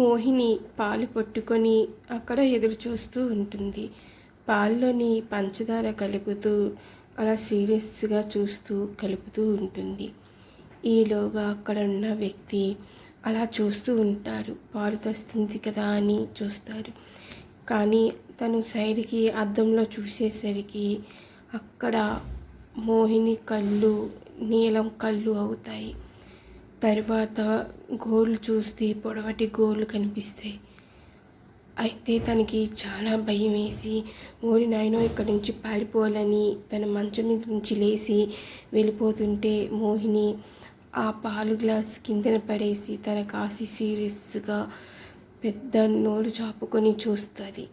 మోహిని పాలు పట్టుకొని అక్కడ ఎదురు చూస్తూ ఉంటుంది. పాల్లోని పంచదార కలుపుతూ అలా సీరియస్గా చూస్తూ కలుపుతూ ఉంటుంది. ఈలోగా అక్కడ ఉన్న వ్యక్తి అలా చూస్తూ ఉంటారు. పాలు తెస్తుంది కదా అని చూస్తారు. కానీ తను సైడ్కి అద్దంలో చూసేసరికి అక్కడ మోహిని కళ్ళు నీలం కళ్ళు అవుతాయి. తర్వాత గోళ్ళు చూస్తే పొడవటి గోళ్ళు కనిపిస్తాయి. అయితే తనకి చాలా భయం వేసి ఓరి నాయనో ఇక్కడి నుంచి పారిపోవాలని తన మంచం మీద నుంచి లేచి వెళ్ళిపోతుంటే మోహిని ఆ పాలు గ్లాస్ కిందన పడేసి తన కాసి సీరియస్గా పెద్ద నోరు చాపుకొని చూస్తుంది.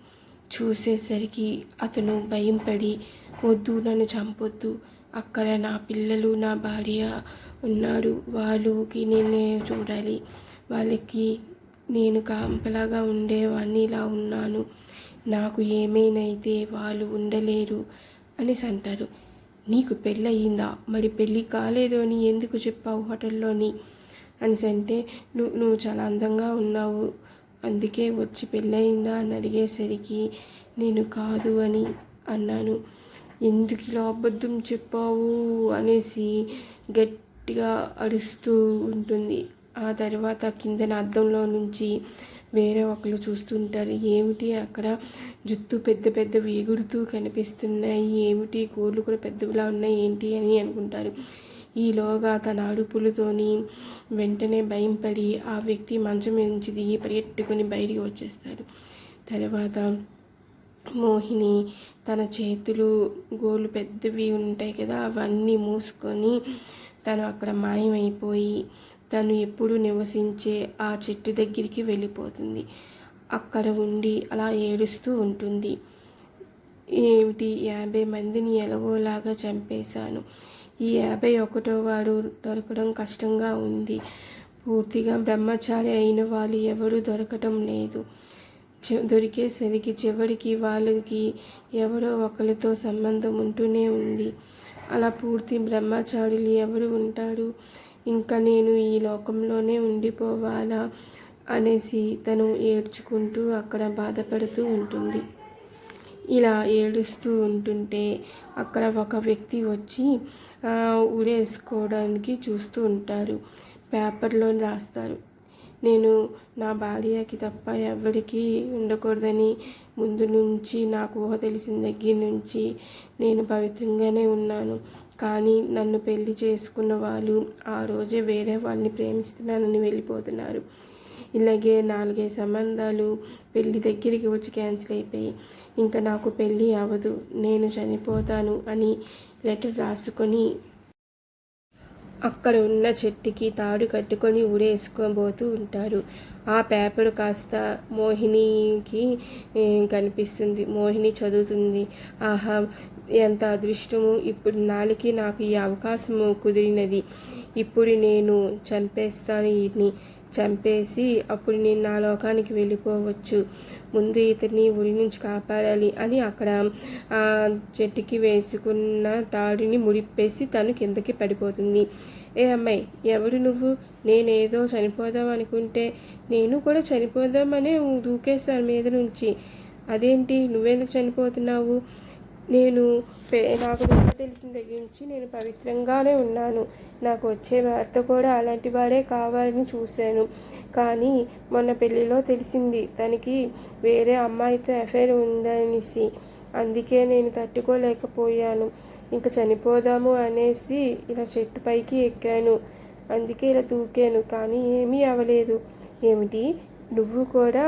చూసేసరికి అతను భయం పడి వద్దు నన్ను చంపొద్దు. అక్కడ నా పిల్లలు నా భార్య ఉన్నారు. వాళ్ళకి నేను చూడాలి. వాళ్ళకి నేను కాంపలాగా ఉండేవాడిని ఇలా ఉన్నాను. నాకు ఏమైనైతే వాళ్ళు ఉండలేరు అనేసి అంటారు నీకు పెళ్ళయిందా? మరి పెళ్ళి కాలేదు అని ఎందుకు చెప్పావు హోటల్లోని? అనేసి అంటే నువ్వు నువ్వు చాలా అందంగా ఉన్నావు. అందుకే వచ్చి పెళ్ళయిందా? అని అడిగేసరికి నేను కాదు అని అన్నాను. ఎందుకు ఇలా అబద్ధం చెప్పావు అనేసి గట్టిగా అరుస్తూ ఉంటుంది. ఆ తర్వాత కిందన అద్దంలో నుంచి వేరే ఒకరు చూస్తుంటారు. ఏమిటి అక్కడ జుత్తు పెద్ద పెద్ద ఎగురుతూ కనిపిస్తున్నాయి? ఏమిటి కోళ్ళు కూడా పెద్దవిలా ఉన్నాయి? ఏంటి అని అనుకుంటారు. ఈలోగా తన అడుపులతోని వెంటనే భయం పడి ఆ వ్యక్తి మంచం మీద నుంచి దిగి పరిగెట్టుకుని బయటికి వచ్చేస్తారు తర్వాత మోహిని తన చేతులు గోలు పెద్దవి ఉంటాయి కదా అవన్నీ మూసుకొని తను అక్కడ మాయమైపోయి తను ఎప్పుడు నివసించే ఆ చెట్టు దగ్గరికి వెళ్ళిపోతుంది. అక్కడ ఉండి అలా ఏడుస్తూ ఉంటుంది. ఏమిటి? యాభై మందిని ఎలాగోలాగా చంపేశాను. ఈ యాభై ఒకటో వాడు దొరకడం కష్టంగా ఉంది. పూర్తిగా బ్రహ్మచారి అయిన వాళ్ళు ఎవరు దొరకటం లేదు. దొరికేసరికి చివరికి వాళ్ళకి ఎవరో ఒకరితో సంబంధం ఉంటూనే ఉంది. అలా పూర్తి బ్రహ్మచారులు ఎవరు ఉంటారు? ఇంకా నేను ఈ లోకంలోనే ఉండిపోవాలా అనేసి తను ఏడ్చుకుంటూ అక్కడ బాధపడుతూ ఉంటుంది. ఇలా ఏడుస్తూ ఉంటుంటే అక్కడ ఒక వ్యక్తి వచ్చి ఊరేసుకోవడానికి ఉరేసుకోవడానికి చూస్తూ ఉంటారు. పేపర్లో రాస్తారు. నేను నా భార్యకి తప్ప ఎవ్వరికీ ఉండకూడదని ముందు నుంచి నాకు ఊహ తెలిసిన దగ్గర నుంచి నేను పవిత్రంగానే ఉన్నాను. కానీ నన్ను పెళ్ళి చేసుకున్న వాళ్ళు ఆ రోజే వేరే వాళ్ళని ప్రేమిస్తున్నానని వెళ్ళిపోతున్నారు. ఇలాగే నాలుగైదు సంబంధాలు పెళ్ళి దగ్గరికి వచ్చి క్యాన్సిల్ అయిపోయి ఇంకా నాకు పెళ్ళి అవ్వదు నేను చనిపోతాను అని లెటర్ రాసుకొని అక్కడ ఉన్న చెట్టుకి తాడు కట్టుకొని ఊరేసుకోబోతూ ఉంటారు. ఆ పేపర్ కాస్త మోహినికి కనిపిస్తుంది. మోహిని చదువుతుంది. ఆహా ఎంత అదృష్టము. ఇప్పుడు నాలుకి నాకు ఈ అవకాశము కుదిరినది. ఇప్పుడు నేను చంపేస్తాను వీటిని చంపేసి అప్పుడు నేను నా లోకానికి వెళ్ళిపోవచ్చు. ముందు ఇతన్ని ఉరి నుంచి కాపాడాలి అని అక్కడ ఆ చెట్టుకి వేసుకున్న తాడిని ముడిపేసి తను కిందకి పడిపోతుంది. ఏ అమ్మాయి ఎవరు నువ్వు? నేనేదో చనిపోదాం అనుకుంటే నేను కూడా చనిపోదామనే దూకేశాను మీద నుంచి. అదేంటి? నువ్వెందుకు చనిపోతున్నావు? నేను నాకు విద్య తెలిసిన దగ్గర నుంచి నేను పవిత్రంగానే ఉన్నాను. నాకు వచ్చే భర్త కూడా అలాంటి వాడే కావాలని చూశాను. కానీ మొన్న పెళ్ళిలో తెలిసింది తనకి వేరే అమ్మాయితో అఫైర్ ఉందనేసి. అందుకే నేను తట్టుకోలేకపోయాను. ఇంకా చనిపోదాము అనేసి ఇలా చెట్టు పైకి ఎక్కాను. అందుకే ఇలా దూకాను కానీ ఏమీ అవ్వలేదు. ఏమిటి? నువ్వు కూడా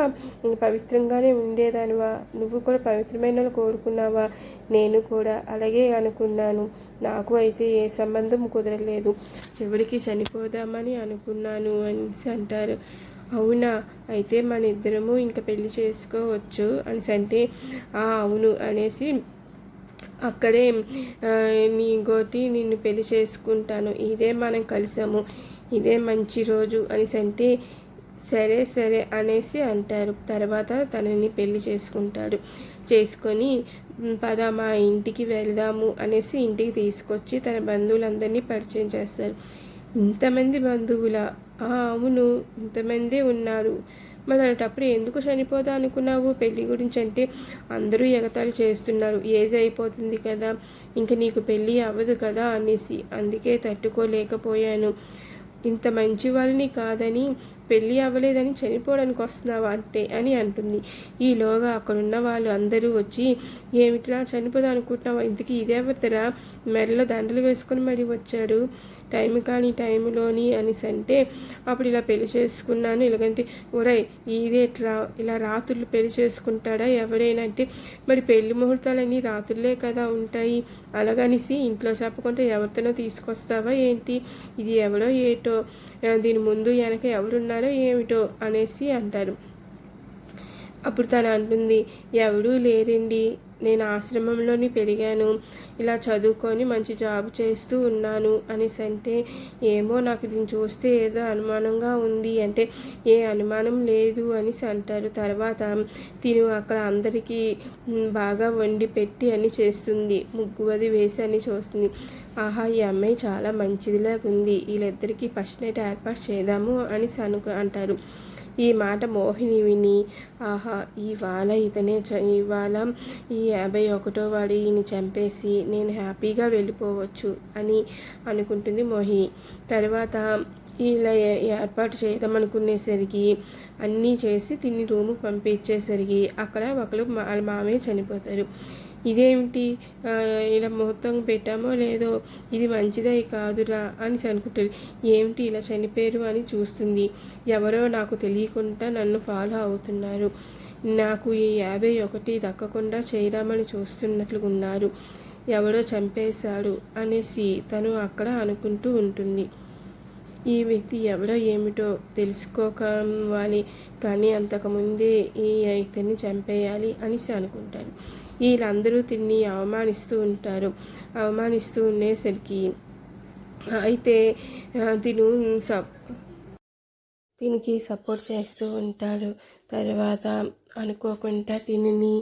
పవిత్రంగానే ఉండేదానివా? నువ్వు కూడా పవిత్రమైన కోరుకున్నావా? నేను కూడా అలాగే అనుకున్నాను. నాకు అయితే ఏ సంబంధం కుదరలేదు. చివరికి చనిపోదామని అనుకున్నాను అనేసి అంటారు. అవునా? అయితే మన ఇద్దరము ఇంకా పెళ్ళి చేసుకోవచ్చు అనేసి అంటే "ఆ, అవును అనేసి అక్కడే నీ గోటి నిన్ను పెళ్ళి చేసుకుంటాను. ఇదే మనం కలిసాము. ఇదే మంచి రోజు అనేసి అంటే సరే సరే అనేసి అంటారు. తర్వాత తనని పెళ్ళి చేసుకుంటాడు. చేసుకొని పద మా ఇంటికి వెళ్దాము అనేసి ఇంటికి తీసుకొచ్చి తన బంధువులందరినీ పరిచయం చేస్తారు. ఇంతమంది బంధువుల అవును ఇంతమందే ఉన్నారు. మరి అలాంటప్పుడు ఎందుకు చనిపోదా అనుకున్నావు? పెళ్ళి గురించి అంటే అందరూ ఎగతాళి చేస్తున్నారు. ఏజ్ అయిపోతుంది కదా ఇంక నీకు పెళ్ళి అవ్వదు కదా అనేసి అందుకే తట్టుకోలేకపోయాను. ఇంత మంచి వాళ్ళని కాదని పెళ్ళి అవ్వలేదని చనిపోవడానికి వస్తున్నావా అంటే అని అంటుంది. ఈలోగా అక్కడున్న వాళ్ళు అందరూ వచ్చి ఏమిట్లా చనిపోదాం అనుకుంటున్నావా ఇంతకీ ఇదేవతరా? మెడలో దండలు వేసుకొని మరి వచ్చాడు టైం కానీ టైంలోని అనేసి అంటే అప్పుడు ఇలా పెళ్ళి చేసుకున్నాను. ఇలాగంటే ఒరే ఇదే ఇట్లా ఇలా రాత్రులు పెళ్ళి చేసుకుంటాడా? ఎవరైనా అంటే మరి పెళ్ళి ముహూర్తాలన్నీ రాత్రులే కదా ఉంటాయి. అలాగనిసి ఇంట్లో చెప్పకుండా ఎవరితోనో తీసుకొస్తావా ఏంటి? ఇది ఎవరో ఏటో? దీని ముందు వెనక ఎవరున్నారో ఏమిటో? అనేసి అంటారు. అప్పుడు తను అంటుంది ఎవడూ లేరండి. నేను ఆశ్రమంలోని పెరిగాను. ఇలా చదువుకొని మంచి జాబ్ చేస్తూ ఉన్నాను అనేసి అంటే ఏమో నాకు దీన్ని చూస్తే ఏదో అనుమానంగా ఉంది. అంటే ఏ అనుమానం లేదు అనేసి అంటారు. తర్వాత తిను అక్కడ అందరికీ బాగా వండి పెట్టి అని చేస్తుంది. ముగ్గు అది వేసి అని చూస్తుంది. ఆహా ఈ అమ్మాయి చాలా మంచిదిలాగా ఉంది వీళ్ళిద్దరికీ ఫస్ట్ నైట్ ఏర్పాటు చేద్దాము అని అనుకు అంటారు. ఈ మాట మోహిని విని ఆహా ఇవాళ ఇతనే ఇవాళ ఈ యాభై ఒకటో వాడు ఈయన చంపేసి నేను హ్యాపీగా వెళ్ళిపోవచ్చు అని అనుకుంటుంది మోహిని. తర్వాత ఇలా ఏర్పాటు చేద్దాం అనుకునేసరికి అన్నీ చేసి తిని రూముకి పంపించేసరికి అక్కడ ఒకరు వాళ్ళ మామయ్య చనిపోతారు. ఇదేమిటి? ఇలా మొత్తం పెట్టామో లేదో ఇది మంచిదే కాదురా అని అనుకుంటారు ఏమిటి ఇలా చనిపోయారు అని చూస్తుంది. ఎవరో నాకు తెలియకుండా నన్ను ఫాలో అవుతున్నారు. నాకు ఈ యాభై ఒకటి దక్కకుండా చేయడామని చూస్తున్నట్లు ఉన్నారు. ఎవడో చంపేశాడు అనేసి తను అక్కడ అనుకుంటూ ఉంటుంది. ఈ వ్యక్తి ఎవడో ఏమిటో తెలుసుకోవాలి కానీ అంతకుముందే ఈ ఇతన్ని చంపేయాలి అనేసి అనుకుంటారు. వీళ్ళందరూ తిని అవమానిస్తూ ఉంటారు. అవమానిస్తూ ఉండేసరికి అయితే తిను సప్ దీనికి సపోర్ట్ చేస్తూ ఉంటారు. తర్వాత అనుకోకుండా దీనిని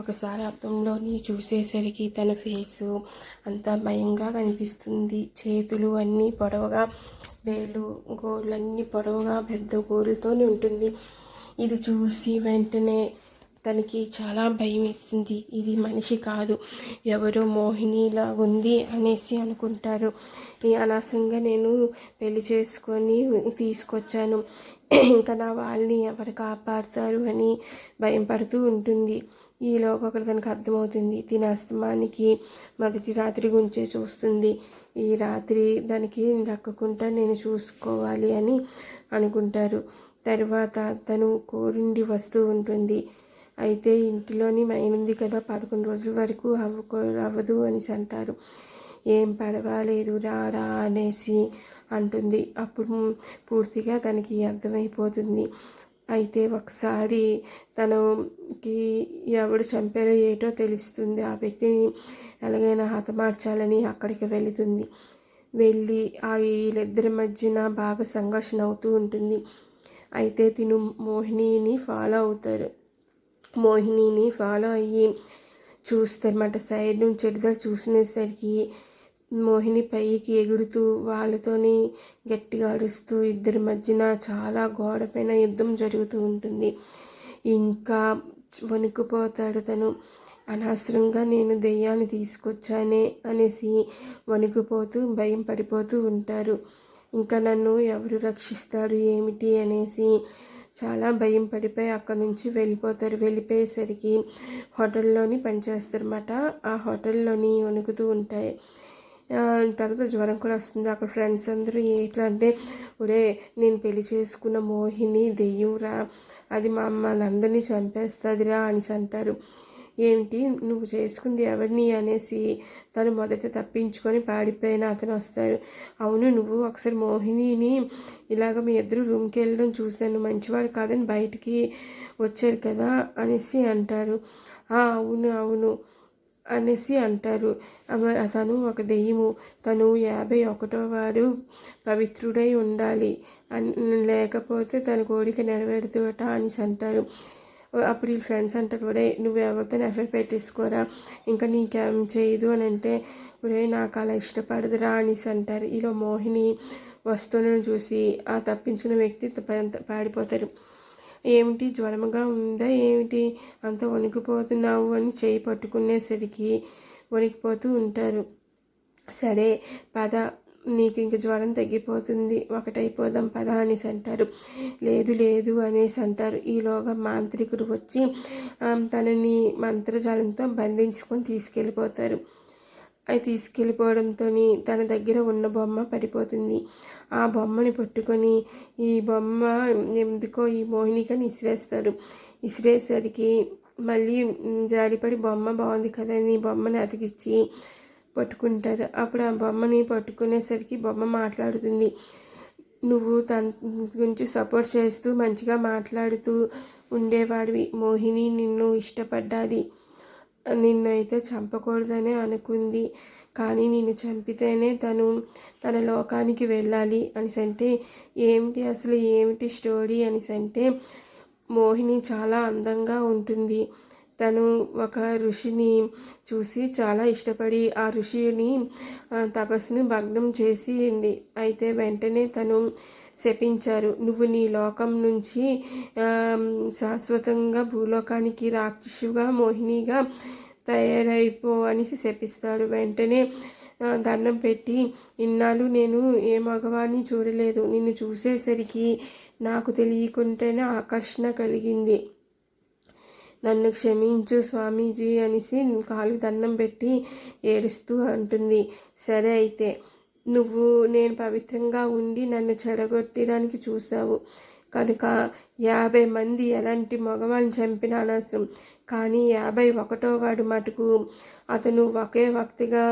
ఒకసారి అర్థంలోని చూసేసరికి తన ఫేసు అంతా భయంగా కనిపిస్తుంది. చేతులు అన్నీ పొడవుగా వేలు గోళ్ళన్నీ పొడవుగా పెద్ద గోరులతోనే ఉంటుంది. ఇది చూసి వెంటనే తనకి చాలా భయం వేస్తుంది ఇది మనిషి కాదు. ఎవరో మోహినిలా ఉంది అనేసి అనుకుంటారు. ఈ అనవసరంగా నేను పెళ్ళి చేసుకొని తీసుకొచ్చాను. ఇంకా నా వాళ్ళని ఎవరు కాపాడుతారు అని భయం పడుతూ ఉంటుంది ఈలోగా ఒకటి తనకు అర్థమవుతుంది. దీని అస్తమానికి మొదటి రాత్రి గురించే చూస్తుంది. ఈ రాత్రి దానికి దక్కకుండా నేను చూసుకోవాలి అని అనుకుంటారు. తర్వాత తను కోరిండి వస్తూ ఉంటుంది. అయితే ఇంటిలోని మైనుంది కదా పదకొండు రోజుల వరకు అవ్వకో అవ్వదు అనేసి అంటారు. ఏం పర్వాలేదు రారా అనేసి అంటుంది. అప్పుడు పూర్తిగా తనకి అర్థమైపోతుంది. అయితే ఒకసారి తనకి ఎవడు చంపారో ఏటో తెలుస్తుంది. ఆ వ్యక్తిని ఎలాగైనా హతమార్చాలని అక్కడికి వెళుతుంది. వెళ్ళి ఆ వీళ్ళిద్దరి మధ్యన బాగా సంఘర్షణ అవుతూ ఉంటుంది. అయితే తిను మోహినిని ఫాలో అవుతారు. మోహినిని ఫాలో అయ్యి చూస్తారన్నమాట. సైడ్ నుంచి ఎదుగా చూసినసరికి మోహిని పైకి ఎగురుతూ వాళ్ళతోని గట్టిగా అరుస్తూ ఇద్దరి మధ్యన చాలా గోడపైన యుద్ధం జరుగుతూ ఉంటుంది. ఇంకా వణికిపోతాడు తను. అనవసరంగా నేను దెయ్యాన్ని తీసుకొచ్చానే అనేసి వణికిపోతూ భయం పడిపోతూ ఉంటారు. ఇంకా నన్ను ఎవరు రక్షిస్తారు? ఏమిటి? అనేసి చాలా భయం పడిపోయి అక్కడ నుంచి వెళ్ళిపోతారు. వెళ్ళిపోయేసరికి హోటల్లోని పనిచేస్తారన్నమాట ఆ హోటల్లోని వణుకుతూ ఉంటాయి. తర్వాత జ్వరం కూడా వస్తుంది. అక్కడ ఫ్రెండ్స్ అందరూ ఎట్లా అంటే ఒరే నేను పెళ్ళి చేసుకున్న మోహిని దెయ్యంరా. అది మా అమ్మలందరినీ చంపేస్తుందిరా అని అంటారు. ఏమిటి నువ్వు చేసుకుంది ఎవరిని? అనేసి తను మొదట తప్పించుకొని పాడిపోయిన అతను వస్తాడు. అవును నువ్వు ఒకసారి మోహినిని ఇలాగ మీ ఇద్దరు రూమ్కి వెళ్ళడం చూశాను. మంచివాడు కాదని బయటికి వచ్చారు కదా? అనేసి అంటారు. అవును అవును అనేసి అంటారు. అతను ఒక దెయ్యము. తను యాభై ఒకటో వారు పవిత్రుడై ఉండాలి. లేకపోతే తన కోరిక నెరవేరుతుట అనేసి అంటారు. అప్పుడు ఈ ఫ్రెండ్స్ అంటారు ఒరే నువ్వు ఎవరితో ఎఫ్ఐఆర్ పెట్టేసుకోరా? ఇంకా నీకేం చేయదు? అని అంటే ఒరే నాకు అలా ఇష్టపడదురా అనేసి అంటారు. ఇలా మోహిని వస్తువులను చూసి ఆ తప్పించిన వ్యక్తి పాడిపోతారు. ఏమిటి? జ్వరముగా ఉందా? ఏమిటి? అంత వణికిపోతున్నావు? అని చేయి పట్టుకునేసరికి వణికిపోతూ ఉంటారు. సరే పద నీకు ఇంక జ్వరం తగ్గిపోతుంది. ఒకటైపోదాం పద అనేసి అంటారు. లేదు లేదు అనేసి అంటారు. ఈలోగా మాంత్రికుడు వచ్చి తనని మంత్రజాలంతో బంధించుకొని తీసుకెళ్ళిపోతారు. అవి తీసుకెళ్ళిపోవడంతో తన దగ్గర ఉన్న బొమ్మ పడిపోతుంది. ఆ బొమ్మని పట్టుకొని ఈ బొమ్మ ఎందుకో ఈ మోహినికని ఇసిరేస్తారు. ఇసిరేసరికి మళ్ళీ జారిపడి బొమ్మ బాగుంది కదా అని బొమ్మని అతికిచ్చి పట్టుకుంటారు. అప్పుడు ఆ బొమ్మని పట్టుకునేసరికి బొమ్మ మాట్లాడుతుంది. నువ్వు తన గురించి సపోర్ట్ చేస్తూ మంచిగా మాట్లాడుతూ ఉండేవాడివి. మోహిని నిన్ను ఇష్టపడ్డాది. నిన్నైతే చంపకూడదని అనుకుంది. కానీ నిన్ను చంపితేనే తను తన లోకానికి వెళ్ళాలి అనేసి అంటే ఏమిటి అసలు ఏమిటి స్టోరీ అనేసి అంటే మోహిని చాలా అందంగా ఉంటుంది. తను ఒక ఋషిని చూసి చాలా ఇష్టపడి ఆ ఋషిని తపస్సును భగ్నం చేసింది. అయితే వెంటనే తను శపించారు. నువ్వు నీ లోకం నుంచి శాశ్వతంగా భూలోకానికి రాక్షసుగా మోహినిగా తయారైపో అని శపిస్తాడు. వెంటనే దండం పెట్టి ఇన్నాళ్ళు నేను ఏ మగవాన్ని చూడలేదు. నిన్ను చూసేసరికి నాకు తెలియకుంటేనే ఆకర్షణ కలిగింది. నన్ను క్షమించు స్వామీజీ అనేసి కాలు దండం పెట్టి ఏడుస్తూ అంటుంది. సరే అయితే నువ్వు నేను పవిత్రంగా ఉండి నన్ను చెడగొట్టడానికి చూసావు కనుక యాభై మంది ఎలాంటి మగవాళ్ళని చంపిన అనవసరం. కానీ యాభై ఒకటో వాడు మటుకు అతను ఒకే వ్యక్తిగా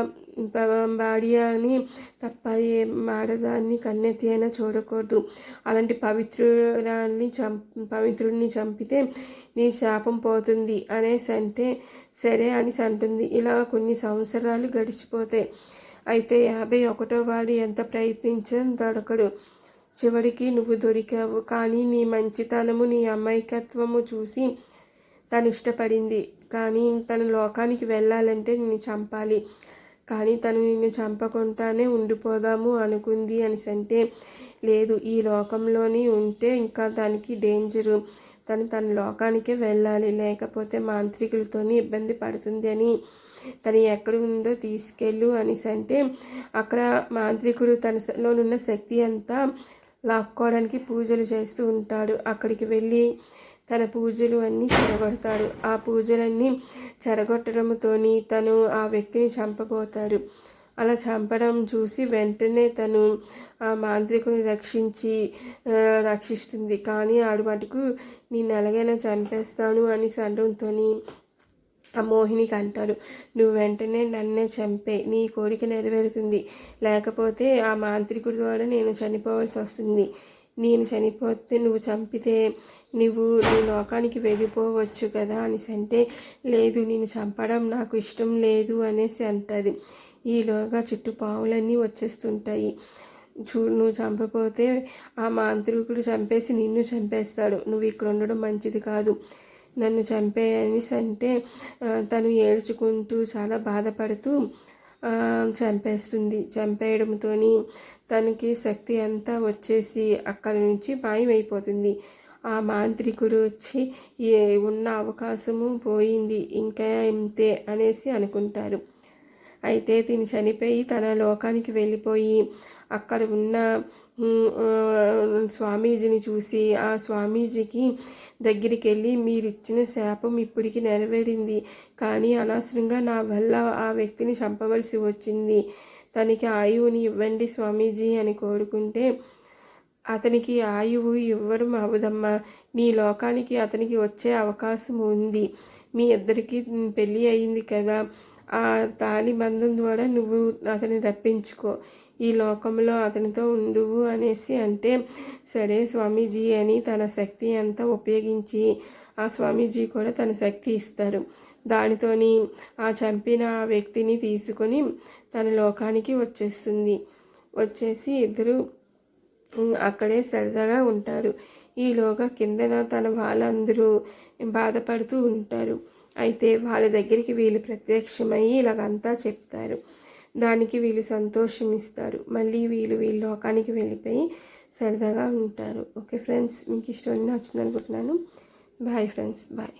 అని తప్ప ఏ మాడదాన్ని కన్నెత్తి అయినా చూడకూడదు. అలాంటి పవిత్రురాన్ని చం పవిత్రుడిని చంపితే నీ శాపం పోతుంది అనేసి అంటే సరే అని అంటుంది. ఇలా కొన్ని సంవత్సరాలు గడిచిపోతాయి. అయితే యాభై ఒకటో వాడు ఎంత ప్రయత్నించని దొరకడు. చివరికి నువ్వు దొరికావు. కానీ నీ మంచితనము నీ అమాయకత్వము చూసి తను ఇష్టపడింది. కానీ తన లోకానికి వెళ్ళాలంటే నిన్ను చంపాలి. కానీ తను నిన్ను చంపకుండానే ఉండిపోదాము అనుకుంది అని అంటే లేదు ఈ లోకంలోని ఉంటే ఇంకా దానికి డేంజరు. తను తన లోకానికే వెళ్ళాలి. లేకపోతే మాంత్రికులతోనే ఇబ్బంది పడుతుంది అని తను ఎక్కడ ఉందో తీసుకెళ్ళు అనేసి అంటే అక్కడ మాంత్రికుడు తనలోనున్న శక్తి అంతా లాక్కోవడానికి పూజలు చేస్తూ ఉంటాడు. అక్కడికి వెళ్ళి తన పూజలు అన్నీ చెడగొడతాడు ఆ పూజలన్నీ చెడగొట్టడంతోని తను ఆ వ్యక్తిని చంపబోతాడు. అలా చంపడం చూసి వెంటనే తను ఆ మాంత్రికుని రక్షించి రక్షిస్తుంది. కానీ ఆడు మటుకు నేను ఎలాగైనా చంపేస్తాను అని సండంతో మోహినికి అంటారు నువ్వు వెంటనే నన్నే చంపే. నీ కోరిక నెరవేరుతుంది. లేకపోతే ఆ మాంత్రికుడి ద్వారా నేను చనిపోవాల్సి వస్తుంది. నేను చనిపోతే నువ్వు చంపితే నువ్వు నీ లోకానికి వెళ్ళిపోవచ్చు కదా అనేసి అంటే లేదు నేను చంపడం నాకు ఇష్టం లేదు అనేసి అంటుంది. ఈలోగా చుట్టూ పావులన్నీ వచ్చేస్తుంటాయి. చూ నువ్వు చంపపోతే ఆ మాంత్రికుడు చంపేసి నిన్ను చంపేస్తాడు. నువ్వు ఇక్కడ ఉండడం మంచిది కాదు. నన్ను చంపేయనిస్ అంటే తను ఏడ్చుకుంటూ చాలా బాధపడుతూ చంపేస్తుంది. చంపేయడంతో తనకి శక్తి అంతా వచ్చేసి అక్కడి నుంచి మాయమైపోతుంది. ఆ మాంత్రికుడు వచ్చి ఉన్న అవకాశము పోయింది ఇంకా ఇంతే అనేసి అనుకుంటారు. అయితే తిని చనిపోయి తన లోకానికి వెళ్ళిపోయి అక్కడ ఉన్న స్వామీజీని చూసి ఆ స్వామీజీకి దగ్గరికి వెళ్ళి మీరు ఇచ్చిన శాపం ఇప్పటికి నెరవేరింది. కానీ అనవసరంగా నా వల్ల ఆ వ్యక్తిని చంపవలసి వచ్చింది. తనకి ఆయువుని ఇవ్వండి స్వామీజీ అని కోరుకుంటే అతనికి ఆయువు ఇవ్వడం అవదమ్మా. నీ లోకానికి అతనికి వచ్చే అవకాశం ఉంది. మీ ఇద్దరికి పెళ్ళి అయింది కదా. ఆ తాలి బంధం ద్వారా నువ్వు అతని రప్పించుకో. ఈ లోకంలో అతనితో ఉండువు అనేసి అంటే సరే స్వామీజీ అని తన శక్తి అంతా ఉపయోగించి ఆ స్వామీజీ కూడా తన శక్తి ఇస్తారు. దానితోని ఆ చంపిన ఆ వ్యక్తిని తీసుకొని తన లోకానికి వచ్చేస్తుంది. వచ్చేసి ఇద్దరు అక్కడే సరదాగా ఉంటారు. ఈలోగా కిందన తన వాళ్ళందరూ బాధపడుతూ ఉంటారు. అయితే వాళ్ళ దగ్గరికి వీళ్ళు ప్రత్యక్షమై ఇలాగంతా చెప్తారు. దానికి వీళ్ళు సంతోషం ఇస్తారు మళ్ళీ వీళ్ళు వీళ్ళ లోకానికి వెళ్ళిపోయి సరదాగా ఉంటారు. ఓకే ఫ్రెండ్స్ మీకు ఈ స్టోరీ నచ్చింది అనుకుంటున్నాను. Bye friends bye.